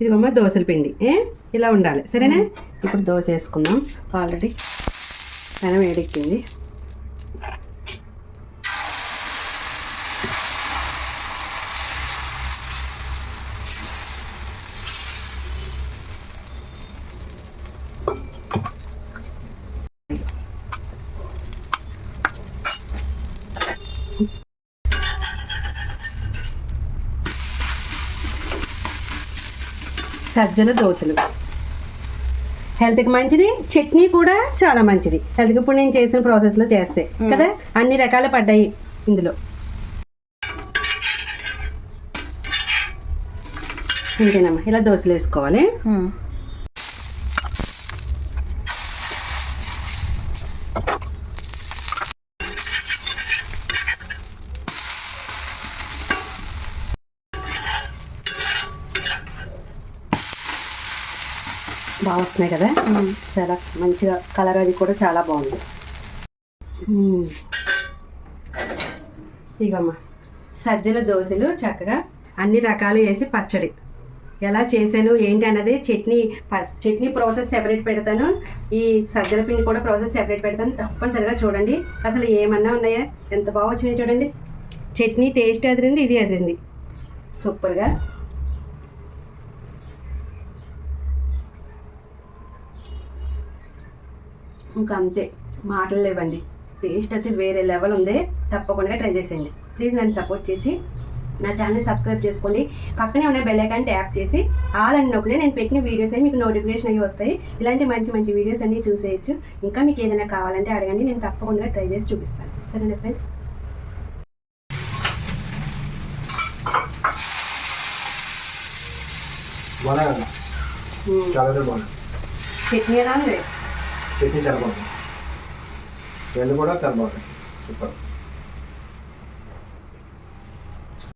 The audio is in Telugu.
ఇదిగోమ్మ దోశల పిండి. ఏ? ఇలా ఉండాలి. సరేనా? ఇప్పుడు దోశ వేసుకుందాం. ఆల్రెడీ పెనం వేడెక్కింది సజ్జల దోశలు. హెల్త్కి మంచిది చట్నీ కూడా చాలా మంచిది. హెల్త్కి ఇప్పుడు నేను చేసిన ప్రాసెస్లో చేస్తే కదా? అన్ని రకాలు పడ్డాయి ఇందులో. ఇంకేనమ్మా ఇలా దోశలు వేసుకోవాలి. బాగా వస్తున్నాయి కదా? చాలా మంచిగా కలర్ అది కూడా చాలా బాగుంది. మ్మ్. ఇగమ్మా సజ్జల దోశలు చక్కగా అన్ని రకాలు వేసి పచ్చడి. ఎలా చేశాను ఏంటి అన్నది చట్నీ ప- చట్నీ ప్రాసెస్ సెపరేట్ పెడతాను. ఈ సజ్జల పిండి కూడా ప్రాసెస్ సెపరేట్ పెడతాను. తప్పనిసరిగా చూడండి. అసలు ఏమన్నా ఉన్నాయా? ఎంత బాగా వచ్చినాయి చూడండి. చట్నీ టేస్ట్ ఎదిరింది ఇది ఎదిరింది సూపర్గా ఇంకా అంతే మాటలు లేవండి. టేస్ట్ అయితే వేరే లెవెల్ ఉంది. తప్పకుండా ట్రై చేసేయండి. ప్లీజ్ నన్ను సపోర్ట్ చేసి నా ఛానల్ సబ్స్క్రైబ్ చేసుకోండి పక్కనే ఉన్న బెల్ ఐకాన్ ట్యాప్ చేసి ఆల్ అని నొక్కితే నేను పెట్టిన వీడియోస్ అన్ని మీకు నోటిఫికేషన్ అయ్యి వస్తాయి. ఇలాంటి మంచి మంచి వీడియోస్ అన్ని చూసేయచ్చు. ఇంకా మీకు ఏదైనా కావాలంటే అడగండి. నేను తప్పకుండా ట్రై చేసి చూపిస్తాను. సరేనా ఫ్రెండ్స్ చట్నీ ఎలా ఉంది? చట్నీ చాలా బాగుంటుంది రెండు కూడా చాలా బాగున్నాయి సూపర్.